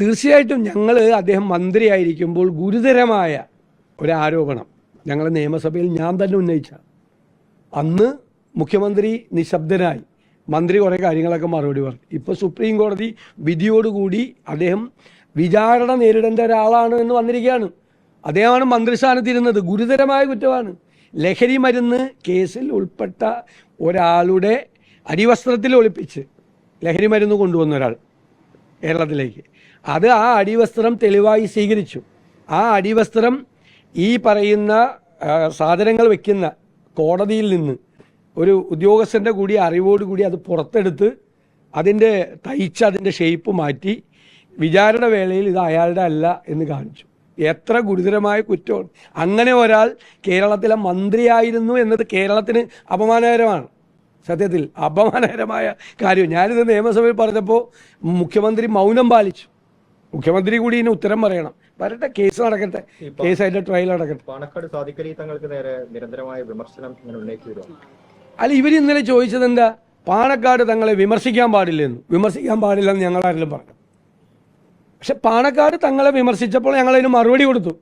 തീർച്ചയായിട്ടും ഞങ്ങൾ അദ്ദേഹം മന്ത്രിയായിരിക്കുമ്പോൾ ഗുരുതരമായ ഒരു ആരോപണം. ഞങ്ങൾ നിയമസഭയിൽ ഞാൻ തന്നെ ഉന്നയിച്ച. അന്ന് മുഖ്യമന്ത്രി നിശബ്ദനായി. മന്ത്രി കുറേ കാര്യങ്ങളൊക്കെ മറുപടി പറഞ്ഞു. ഇപ്പോൾ സുപ്രീം കോടതി വിധിയോടുകൂടി അദ്ദേഹം വിചാരണ നേരിടേണ്ട ഒരാളാണ് എന്ന് വന്നിരിക്കുകയാണ്. അദ്ദേഹമാണ് മന്ത്രിസ്ഥാനത്തിരുന്നത്. ഗുരുതരമായ കുറ്റമാണ്. ലഹരി മരുന്ന് കേസിൽ ഉൾപ്പെട്ട ഒരാളുടെ അടിവസ്ത്രത്തിൽ ഒളിപ്പിച്ച് ലഹരി മരുന്ന് കൊണ്ടുവന്ന ഒരാൾ കേരളത്തിലേക്ക്. അത് ആ അടിവസ്ത്രം തെളിവായി സ്വീകരിച്ചു. ആ അടിവസ്ത്രം ഈ പറയുന്ന സാധനങ്ങൾ വെക്കുന്ന കോടതിയിൽ നിന്ന് ഒരു ഉദ്യോഗസ്ഥന്റെ കൂടി അറിവോടുകൂടി അത് പുറത്തെടുത്ത് അതിന്റെ തയ്ച്ച് അതിന്റെ ഷേപ്പ് മാറ്റി വിചാരണ വേളയിൽ ഇത് അയാളുടെ അല്ല എന്ന് കാണിച്ചു. എത്ര ഗുരുതരമായ കുറ്റമാണ്. അങ്ങനെ ഒരാൾ കേരളത്തിലെ മന്ത്രിയായിരുന്നു എന്നത് കേരളത്തിന് അപമാനകരമാണ്. സത്യത്തിൽ അപമാനകരമായ കാര്യം. ഞാനിത് നിയമസഭയിൽ പറഞ്ഞപ്പോൾ മുഖ്യമന്ത്രി മൗനം പാലിച്ചു. മുഖ്യമന്ത്രി കൂടി ഇതിന് ഉത്തരം പറയണം. വരട്ടെ കേസ് നടക്കട്ടെ. കേസ് അതിന്റെ ട്രയൽ നടക്കട്ടെ. പാണക്കാട് തങ്ങൾക്ക് നേരെ നിരന്തരമായ വിമർശനം അല്ല ഇവർ ഇന്നലെ ചോദിച്ചത് എന്താ? പാണക്കാട് തങ്ങളെ വിമർശിക്കാൻ പാടില്ലെന്ന്. വിമർശിക്കാൻ പാടില്ലെന്ന് ഞങ്ങൾ ആരെങ്കിലും പറഞ്ഞു. പക്ഷെ പാണക്കാട് തങ്ങളെ വിമർശിച്ചപ്പോൾ ഞങ്ങൾ അതിന് മറുപടി കൊടുത്തു.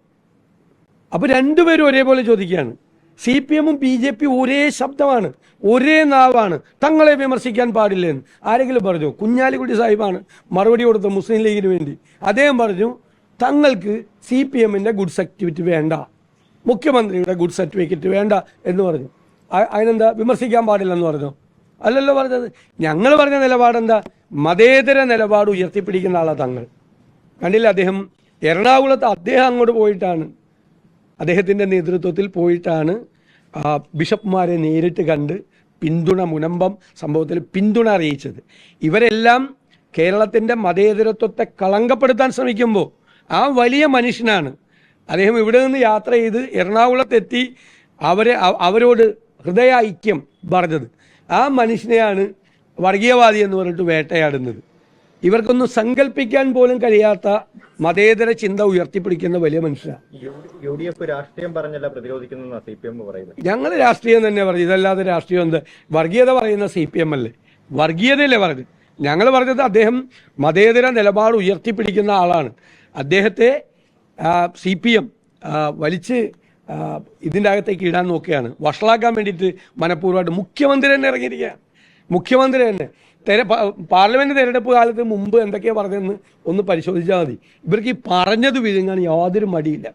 അപ്പോൾ രണ്ടുപേരും ഒരേപോലെ ചോദിക്കുകയാണ്. സി പി എമ്മും ബി ജെ പി ഒരേ ശബ്ദമാണ് ഒരേ നാവാണ്. തങ്ങളെ വിമർശിക്കാൻ പാടില്ലെന്ന് ആരെങ്കിലും പറഞ്ഞു? കുഞ്ഞാലിക്കുട്ടി സാഹിബാണ് മറുപടി കൊടുത്ത മുസ്ലിം ലീഗിന് വേണ്ടി. അദ്ദേഹം പറഞ്ഞു തങ്ങൾക്ക് സി പി എമ്മിന്റെ ഗുഡ് സർട്ടിഫിക്കറ്റ് വേണ്ട മുഖ്യമന്ത്രിയുടെ ഗുഡ് സർട്ടിഫിക്കറ്റ് വേണ്ട എന്ന് പറഞ്ഞു. അതിനെന്താ? വിമർശിക്കാൻ പാടില്ലെന്ന് പറഞ്ഞു. അല്ലല്ലോ പറഞ്ഞത്. ഞങ്ങൾ പറഞ്ഞ നിലപാടെന്താ? മതേതര നിലപാട് ഉയർത്തിപ്പിടിക്കുന്ന ആളാണ് തങ്ങൾ. കണ്ടില്ല അദ്ദേഹം? എറണാകുളത്ത് അദ്ദേഹം അങ്ങോട്ട് പോയിട്ടാണ്. അദ്ദേഹത്തിന്റെ നേതൃത്വത്തിൽ പോയിട്ടാണ് ബിഷപ്പ്മാരെ നേരിട്ട് കണ്ട് പിന്തുണ മുനമ്പം സംഭവത്തിൽ പിന്തുണ അറിയിച്ചത്. ഇവരെല്ലാം കേരളത്തിന്റെ മതേതരത്വത്തെ കളങ്കപ്പെടുത്താൻ ശ്രമിക്കുമ്പോൾ ആ വലിയ മനുഷ്യനാണ്. അദ്ദേഹം ഇവിടെ നിന്ന് യാത്ര ചെയ്ത് എറണാകുളത്തെത്തി അവരെ അവരോട് ഹൃദയ ഐക്യം പറഞ്ഞത്. ആ മനുഷ്യനെയാണ് വർഗീയവാദി എന്ന് പറഞ്ഞിട്ട് വേട്ടയാടുന്നത്. ഇവർക്കൊന്നും സങ്കല്പിക്കാൻ പോലും കഴിയാത്ത മതേതര ചിന്ത ഉയർത്തിപ്പിടിക്കുന്ന വലിയ മനുഷ്യരാണ് ഞങ്ങൾ രാഷ്ട്രീയം തന്നെ പറഞ്ഞു ഇതല്ലാതെ രാഷ്ട്രീയം എന്ത്? വർഗീയത പറയുന്ന സി പി എം അല്ലേ? വർഗീയതയല്ലേ പറഞ്ഞു ഞങ്ങൾ പറഞ്ഞത് അദ്ദേഹം മതേതര നിലപാട് ഉയർത്തിപ്പിടിക്കുന്ന ആളാണ്. അദ്ദേഹത്തെ സി പി എം വലിച്ച് ഇതിന്റെ അകത്തേക്ക് ഇടാൻ നോക്കുകയാണ്. വഷളാക്കാൻ വേണ്ടിയിട്ട് മനഃപൂർവമായിട്ട് മുഖ്യമന്ത്രി തന്നെ ഇറങ്ങിയിരിക്കുകയാണ്. മുഖ്യമന്ത്രി തന്നെ. തെര പാർലമെന്റ് തെരഞ്ഞെടുപ്പ് കാലത്ത് മുമ്പ് എന്തൊക്കെയാണ് പറഞ്ഞതെന്ന് ഒന്ന് പരിശോധിച്ചാൽ മതി. ഇവർക്ക് ഈ പറഞ്ഞത് വിഴുങ്ങാൻ യാതൊരു മടിയില്ല.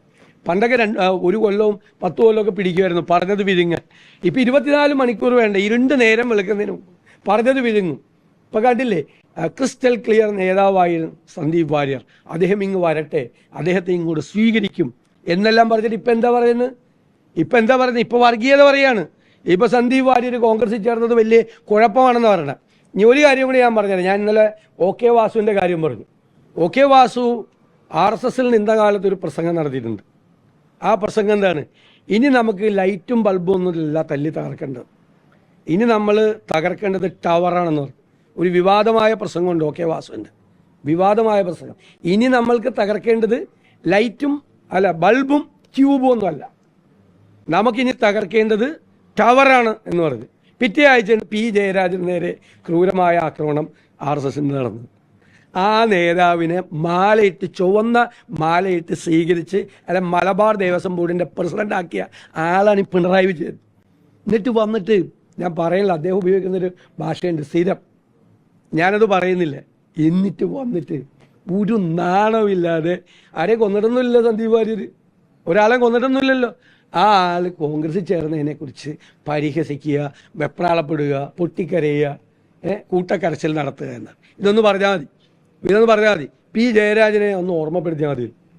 പണ്ടൊക്കെ രണ്ട് ഒരു കൊല്ലവും പത്ത് കൊല്ലമൊക്കെ പിടിക്കുമായിരുന്നു പറഞ്ഞത് വിഴുങ്ങാൻ. ഇപ്പം ഇരുപത്തിനാല് മണിക്കൂർ വേണ്ട? ഇരുണ്ട് നേരം വെളുക്കുന്നതിന് പറഞ്ഞത് വിഴുങ്ങും. ഇപ്പം കണ്ടില്ലേ? ക്രിസ്റ്റൽ ക്ലിയർ നേതാവായിരുന്നു സന്ദീപ് വാര്യർ. അദ്ദേഹം ഇങ്ങ് വരട്ടെ. അദ്ദേഹത്തെ ഇങ്ങോട്ട് സ്വീകരിക്കും എന്നെല്ലാം പറഞ്ഞിട്ട് ഇപ്പം എന്താ പറയുന്നത്? ഇപ്പം എന്താ പറയുന്നത്? ഇപ്പോൾ വർഗീയത പറയാണ്. ഇപ്പോൾ സന്ദീപ് വാര്യർ കോൺഗ്രസിൽ ചേർന്നത് വലിയ കുഴപ്പമാണെന്ന് പറയണം. ഇനി ഒരു കാര്യം കൂടി ഞാൻ പറഞ്ഞുതരാം. ഞാൻ ഇന്നലെ ഒ കെ വാസുവിന്റെ കാര്യം പറഞ്ഞു. O K Vasu R S എസിൽ നിന്ന കാലത്ത് ഒരു പ്രസംഗം നടത്തിയിട്ടുണ്ട്. ആ പ്രസംഗം എന്താണ്? ഇനി നമുക്ക് ലൈറ്റും ബൾബും ഒന്നുമില്ല തല്ലി തകർക്കേണ്ടത്. ഇനി നമ്മൾ തകർക്കേണ്ടത് ടവറാണെന്ന് പറഞ്ഞു. ഒരു വിവാദമായ പ്രസംഗമുണ്ട് ഒ കെ വാസുവിന്റെ വിവാദമായ പ്രസംഗം. ഇനി നമ്മൾക്ക് തകർക്കേണ്ടത് ലൈറ്റും അല്ല ബൾബും ട്യൂബും ഒന്നുമല്ല. നമുക്കിനി തകർക്കേണ്ടത് ടവറാണ് എന്ന് പറഞ്ഞു. പിറ്റേ ആഴ്ച പി ജയരാജന് നേരെ ക്രൂരമായ ആക്രമണം ആർ എസ് എസിന് നടന്നു. ആ നേതാവിനെ മാലയിട്ട് ചുവന്ന മാലയിട്ട് സ്വീകരിച്ച് അല്ലെ മലബാർ ദേവസ്വം ബോർഡിന്റെ പ്രസിഡന്റ് ആക്കിയ ആളാണ് ഈ പിണറായി വിജയൻ. എന്നിട്ട് വന്നിട്ട് ഞാൻ പറയില്ല അദ്ദേഹം ഉപയോഗിക്കുന്നൊരു ഭാഷയുണ്ട് സ്ഥിരം. ഞാനത് പറയുന്നില്ല. എന്നിട്ട് വന്നിട്ട് ഒരു നാണമില്ലാതെ ആരെയും കൊന്നിട്ടൊന്നുമില്ല സന്ദീപ് വാര്യർ ഒരാളെ കൊന്നിട്ടൊന്നുമില്ലല്ലോ. ആ ആൾ കോൺഗ്രസിൽ ചേർന്നതിനെ കുറിച്ച് പരിഹസിക്കുക വെപ്രാളപ്പെടുക പൊട്ടിക്കരയുക കൂട്ടക്കരച്ചിൽ നടത്തുക എന്നാണ്. ഇതൊന്ന് പറഞ്ഞാൽ മതി. ഇതൊന്ന് പറഞ്ഞാൽ മതി. പി ജയരാജനെ ഒന്ന് ഓർമ്മപ്പെടുത്തിയാൽ മതി.